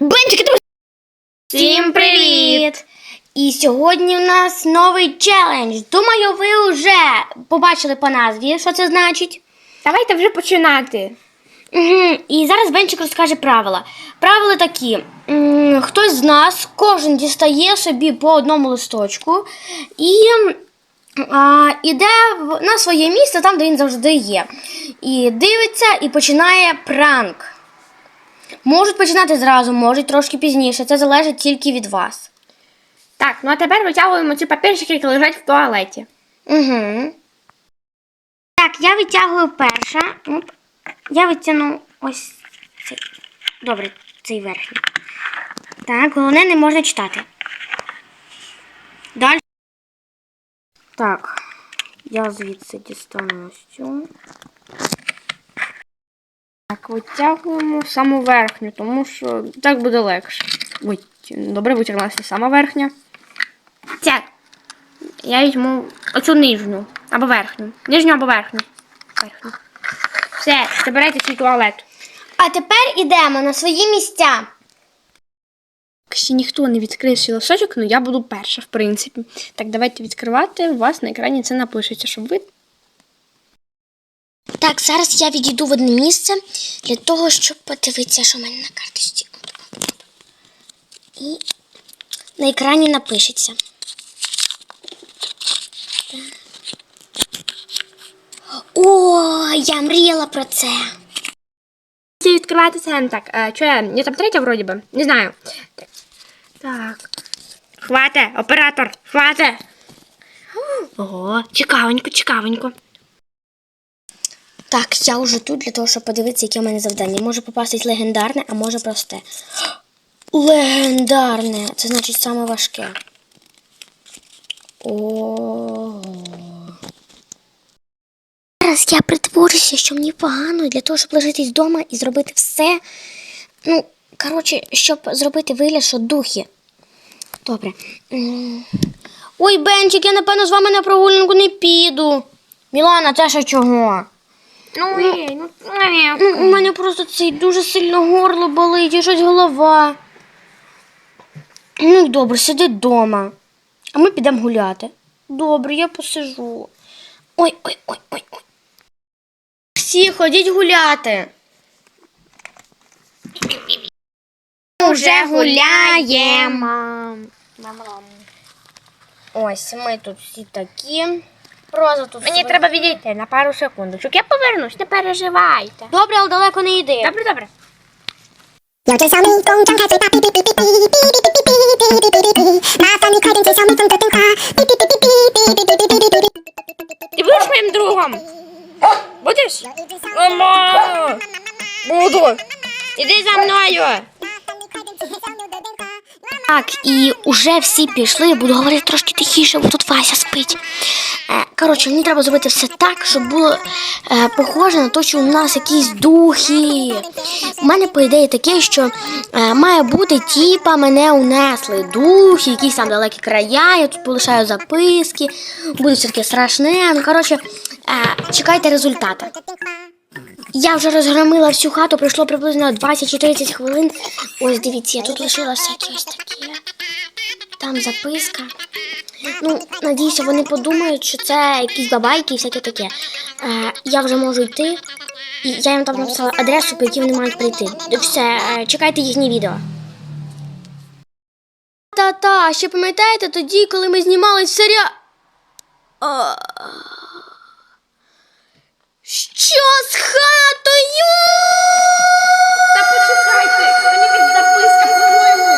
Бенчики, друзі! Всім привіт! І сьогодні у нас новий челендж. Думаю, ви вже побачили по назві, що це значить. Давайте вже починати. Угу. І зараз Бенчик розкаже правила. Правила такі: хтось з нас, кожен дістає собі по одному листочку і а, іде в- на своє місце, там, де він завжди є. І дивиться і починає пранк. Можуть починати зразу, можуть трошки пізніше. Це залежить тільки від вас. Так, ну а тепер витягуємо ці папірчики, які лежать в туалеті. Угу. Так, я витягую перша. Оп. Я витягну ось цей. Добре, цей верхній. Так, головне не можна читати. Так, я звідси дістану цю. Так, витягуємо саму верхню, тому що так буде легше. Ой, добре витягнулася сама верхня. Ця. Я візьму оцю нижню або верхню. Нижню або верхню. Верхню. Все, забирайте свій туалет. А тепер ідемо на свої місця. Якщо ніхто не відкриє свій лосочок, ну я буду перша, в принципі. Так, давайте відкривати. У вас на екрані це напишеться, щоб ви. Так, зараз я відійду в одне місце для того, щоб подивитися, що в мене на карточці. І на екрані напишеться. О, я мріяла про це. Відкривати це так. Що я? Я там третя вроді би. Не знаю. Так. Так. Хвате, оператор, хвате. Ого, цікавенько, цікавенько. Так, я вже тут для того, щоб подивитися, яке в мене завдання. Може попастись легендарне, а може просте. Легендарне. Це значить саме важке. О. Зараз я притворюся, що мені погано для того, щоб лежитись вдома і зробити все. Ну, коротше, щоб зробити вигляд, що духи. Добре. Ой, Бенчик, я напевно з вами на прогулянку не піду. Мілана, це ще чого? Ну, ей, ну, ей. Ну, у мене просто цей дуже сильно горло болить і щось голова. Ну, добре, сиди вдома. А ми підемо гуляти. Добре, я посижу. Ой, ой, ой, ой, ой. Всі ходіть гуляти. уже гуляємо. Ось ми тут всі такі. Роза тут Мені треба відійти на пару секундочок. Я повернусь, не переживайте. Добре, але далеко не йди. Добре, добре. Ти будеш моїм другом? Будеш? Мама! Буду. Іди за мною. Так, і уже всі пішли, буду говорити трошки тихіше, бо тут Вася спить. Е, Коротше, мені треба зробити все так, щоб було е, похоже на те, що у нас якісь духи. У мене, по ідеї, таке, що е, має бути, типа, мене унесли духи, якісь там далекі края, я тут полишаю записки, буде все таке страшне. Ну, коротше, чекайте результати. Я вже розгромила всю хату, пройшло приблизно 20-30 хвилин. Ось дивіться, я тут лишила всякі ось такі. Там записка. Ну, надіюся, вони подумають, що це якісь бабайки і всяке таке. Е, я вже можу йти. І я їм там написала адресу, по якій вони мають прийти. Все, е, чекайте їхнє відео. Та-та, ще пам'ятаєте тоді, коли ми знімали серіал. Що з хатою? Та почекайте, це якась записка, по-моєму.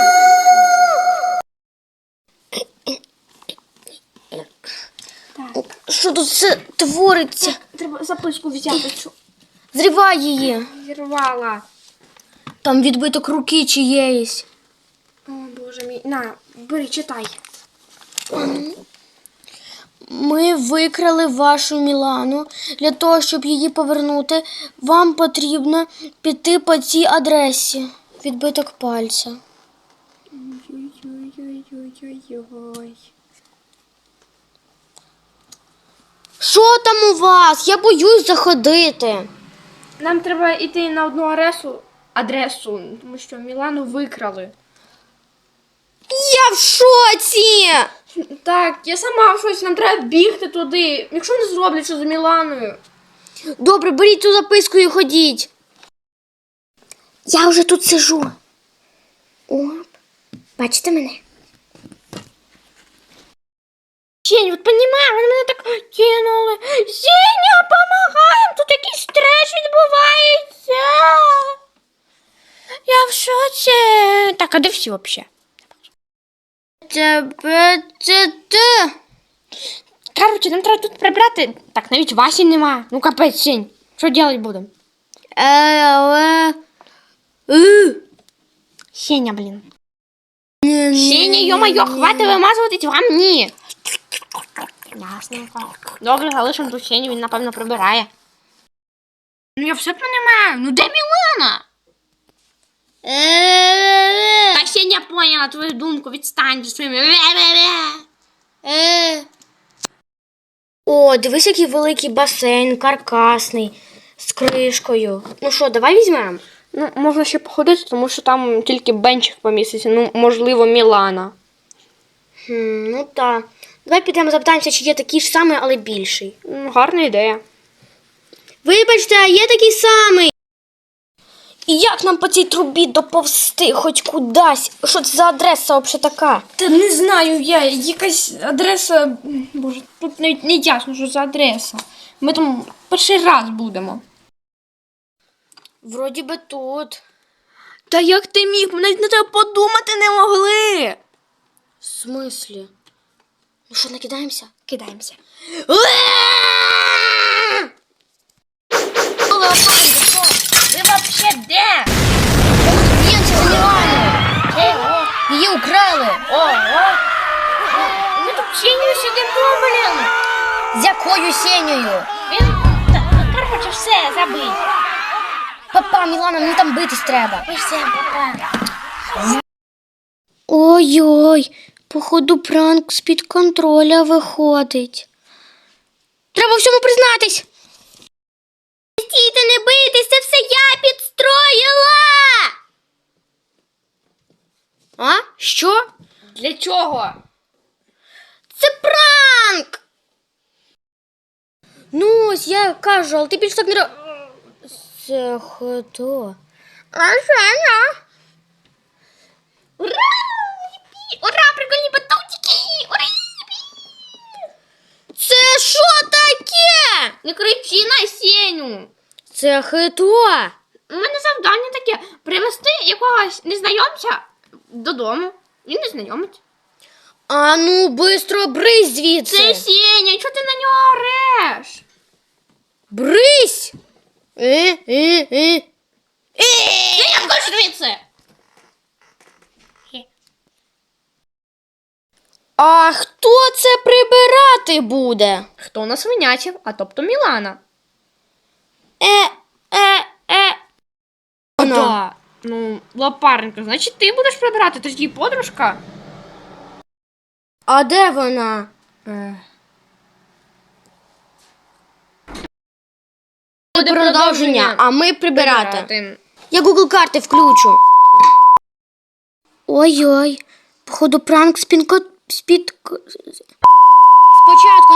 Що тут все твориться? Треба записку взяти. Зривай її. Зірвала. Там відбиток руки чиєїсь. О, боже мій. На, бери, читай. Ми викрали вашу Мілану. Для того, щоб її повернути, вам потрібно піти по цій адресі. Відбиток пальця. Ой-ой-ой-ой-ой-ой. Що там у вас? Я боюсь заходити. Нам треба йти на одну адресу, адресу, тому що Мілану викрали. Я в шоці! Так, я сама щось, нам треба бігти туди. Якщо не зроблять, що за Міланою. Добре, беріть цю записку і ходіть. Я вже тут сижу. Оп. Бачите мене? Сень, от понімає, вони мене так кинули. Сеня, помагаємо, тут якийсь треш відбувається. Я в шоці. Так, а де всі взагалі? Короче, нам треба тут прибрати. Так, навіть Васі нема. Ну капець, Сень, що робити будемо? Е, але... Е. Сеня, блін. Сеня, йо-моє, хватить вимазувати вам ні. Ясненько. Добре, залишимо тут Сеню, він, напевно, прибирає. Ну я все понимаю. Ну де Мілана? Е. Та Сеня поняла твою думку, відстань зі своїми. Е. О, дивись, який великий басейн, каркасний, з кришкою. Ну що, давай візьмемо? Ну, можна ще походити, тому що там тільки бенчик поміститься. Ну, можливо, Мілана. Хм, ну так. Давай підемо запитаємося, чи є такий ж самий, але більший. Ну, гарна ідея. Вибачте, а є такий самий. І як нам по цій трубі доповзти хоч кудись? Що це за адреса взагалі така? Та не знаю, я якась адреса. Боже, тут навіть не ясно, що за адреса. Ми там перший раз будемо. Вроді би тут. Та як ти міг? Ми навіть на тебе подумати не могли. В смислі? Ну що, накидаємося? Кидаємося. Сидимо, блін. З якою сенею? Він, короче, все, забий. Папа, Мілана, мені там битись треба. Все, папа. Ой-ой, походу пранк з-під контроля виходить. Треба всьому признатись. Стійте, не бийтесь, це все я підстроїла. А? Що? Для чого? Це пранк. Ну, ось я кажу, але ти більше так не ро... Це хто? А Ура! Ура, прикольні батутики! Ура! Це що таке? Не кричи на Сеню! Це хто? У мене завдання таке привезти якогось незнайомця додому. Він незнайомець. А ну, бистро брись звідси. Це Сеня, чого ти на нього ореш? Брись! Е, е, е. Сеня, скочи звідси! А хто це прибирати буде? Хто нас винячив, а тобто Мілана. Е, е, е. Вона. Да. Ну, лопаренко, значить ти будеш прибирати, ти ж її подружка. А де вона? Буде Продовження, а ми прибирати. Прибирати. Я Google карти включу. Ой-ой. Походу, пранк з пінко... з під... Спочатку